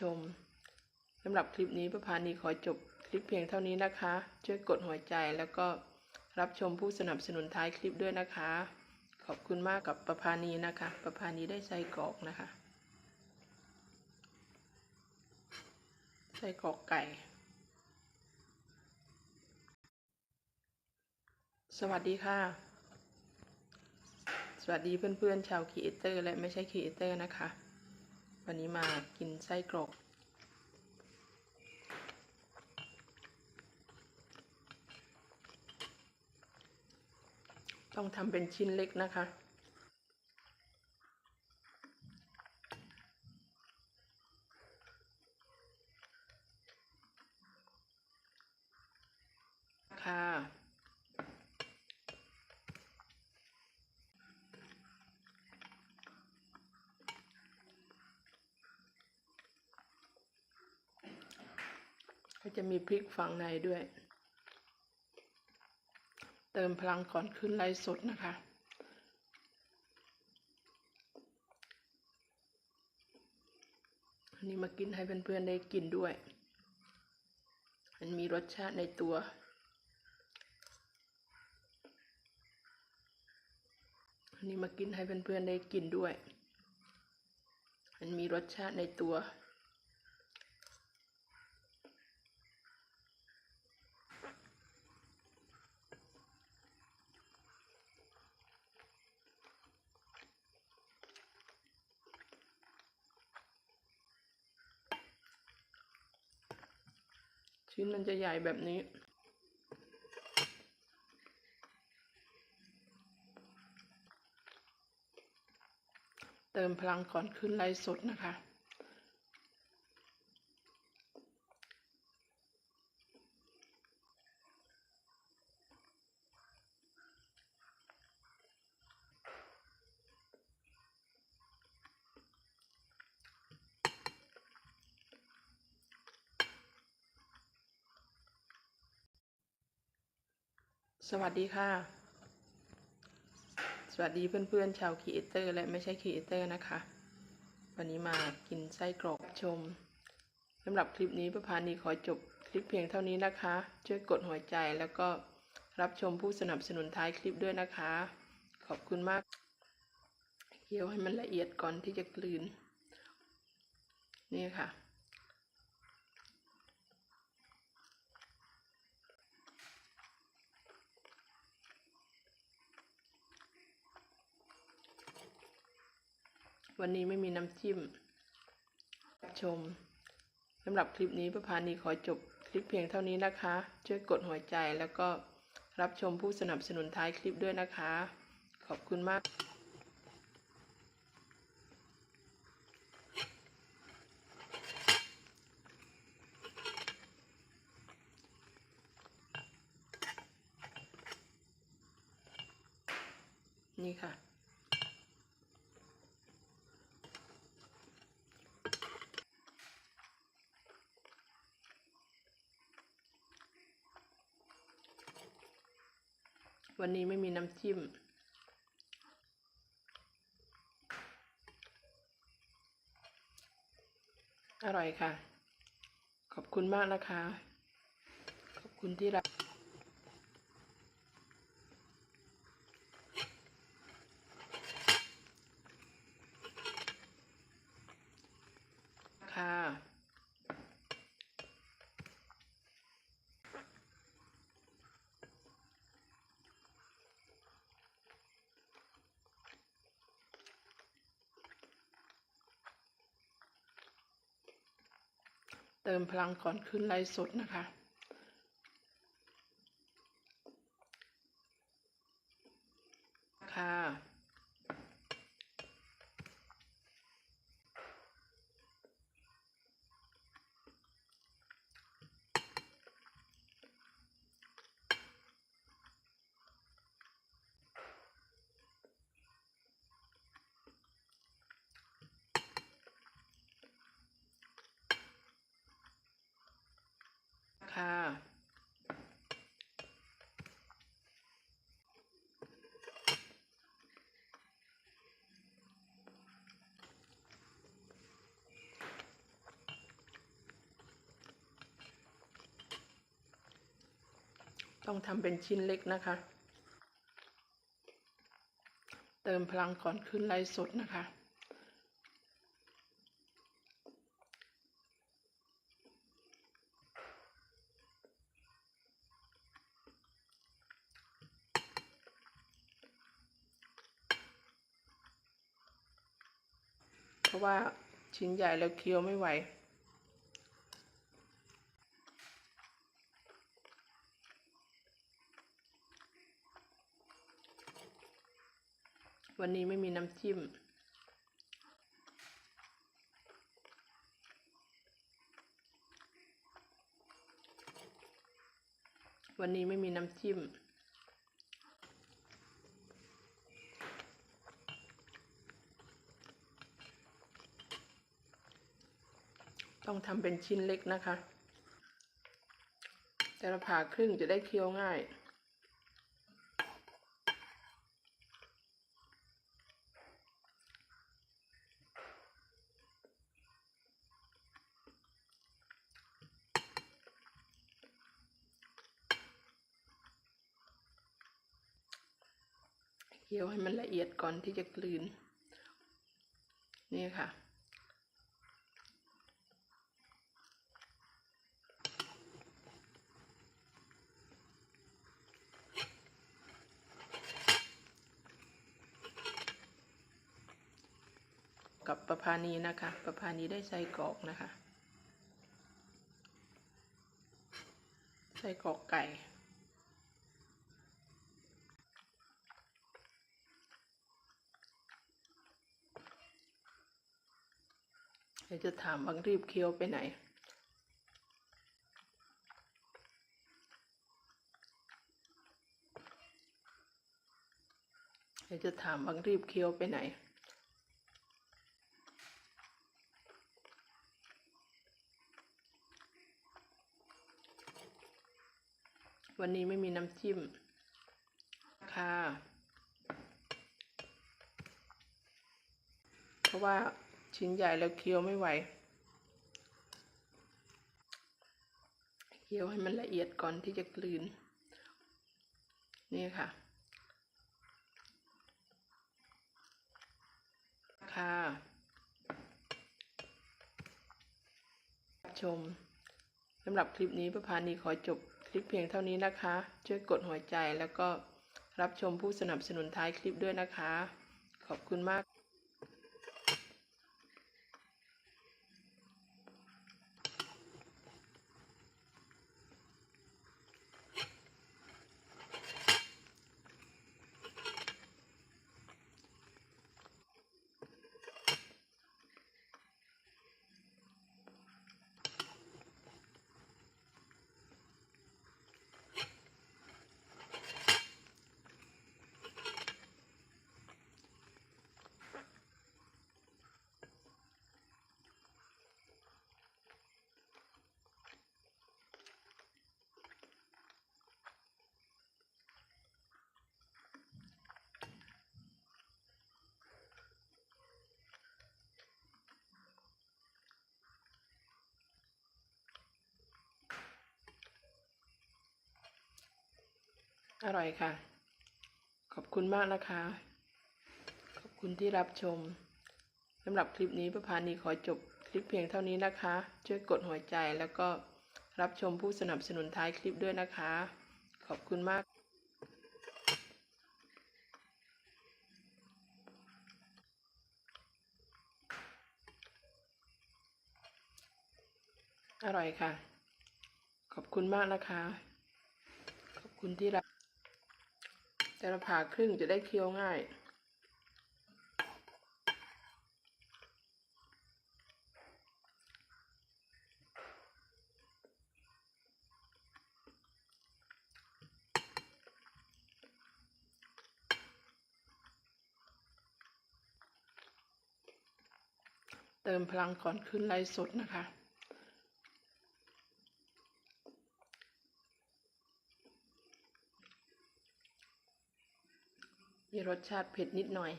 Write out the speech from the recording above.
ชมสำหรับคลิปนี้ประพานีขอจบคลิปเพียงเท่านี้นะคะ ช่วยกดหัวใจแล้วก็รับชมผู้สนับสนุนท้ายคลิปด้วยนะคะ ขอบคุณมากกับประพานีนะคะ ประพานีได้ไส้กรอกนะคะไส้กรอกไก่ สวัสดีค่ะ สวัสดีเพื่อนๆชาวครีเอเตอร์และไม่ใช่ครีเอเตอร์นะคะ วันนี้มากินไส้กรอกต้องทำเป็นชิ้นเล็กนะคะ ก็จะมีพริกฝังในด้วย เติมพลังก่อนขึ้นไลฟ์สดนะคะอันนี้มากินให้เพื่อนๆได้กินด้วย มันมีรสชาติในตัวอันนี้มากินให้เพื่อนๆได้กินด้วย มันมีรสชาติในตัว ชิ้นมันจะใหญ่แบบนี้ เติมพลังก่อนขึ้นไลฟ์สดนะคะ สวัสดีค่ะ สวัสดีเพื่อนๆ ชาวครีเอเตอร์และไม่ใช่ครีเอเตอร์นะคะ วันนี้มากินไส้กรอกชมสำหรับคลิปนี้ประพานีขอจบคลิปเพียงเท่านี้นะคะ ช่วยกดหัวใจแล้วก็รับชมผู้สนับสนุนท้ายคลิปด้วยนะคะ ขอบคุณมากเคี่ยวให้มันละเอียดก่อนที่จะกลืน นี่ค่ะ วันนี้ไม่มีน้ำจิ้ม ชมสำหรับคลิปนี้ประพานีขอจบคลิปเพียงเท่านี้นะคะ ช่วยกดหัวใจแล้วก็รับชมผู้สนับสนุนท้ายคลิปด้วยนะคะ ขอบคุณมากนี่ค่ะ วันนี้ไม่มีน้ำจิ้ม อร่อยค่ะ ขอบคุณมากนะคะ ขอบคุณที่รับ ค่ะ เติมพลังก่อนขึ้นไลฟ์สดนะคะ ค่ะ ค ต้องทำเป็นชิ้นเล็กนะคะ เติมพลังก่อนขึ้นไลฟ์สดนะคะ เพราะว่าชิ้นใหญ่แล้วเคี้ยวไม่ไหว วันนี้ไม่มีน้ำจิ้ม วันนี้ไม่มีน้ำจิ้ม ต้องทำเป็นชิ้นเล็กนะคะ แต่เราผ่าครึ่งจะได้เคี้ยวง่าย เคี้ยวให้มันละเอียดก่อนที่จะกลืน นี่ค่ะ กับประพานีนะคะ ประพานีได้ไส้กรอกนะคะไส้กรอกไก่ เดี๋ยวจะถามบางรีบเคี้ยวไปไหน เดี๋ยวจะถามบางรีบเคี้ยวไปไหนวันนี้ไม่มีน้ำจิ้ม ค่ะ เพราะว่า ชิ้นใหญ่แล้วเคี้ยวไม่ไหว เคี้ยวให้มันละเอียดก่อนที่จะกลืน นี่ค่ะ ค่ะ ชมสำหรับคลิปนี้ประพานีขอจบคลิปเพียงเท่านี้นะคะ ช่วยกดหัวใจแล้วก็รับชมผู้สนับสนุนท้ายคลิปด้วยนะคะ ขอบคุณมาก อร่อยค่ะ ขอบคุณมากนะคะ ขอบคุณที่รับชมสำหรับคลิปนี้ประพานีขอจบคลิปเพียงเท่านี้นะคะ ช่วยกดหัวใจแล้วก็รับชมผู้สนับสนุนท้ายคลิปด้วยนะคะ ขอบคุณมากอร่อยค่ะ ขอบคุณมากนะคะ ขอบคุณที่รับ แต่เราผ่าครึ่งจะได้เคี้ยวง่ายเติมพลังก่อนขึ้นไลฟ์สดนะคะ มีรสชาติเผ็ดนิดหน่อย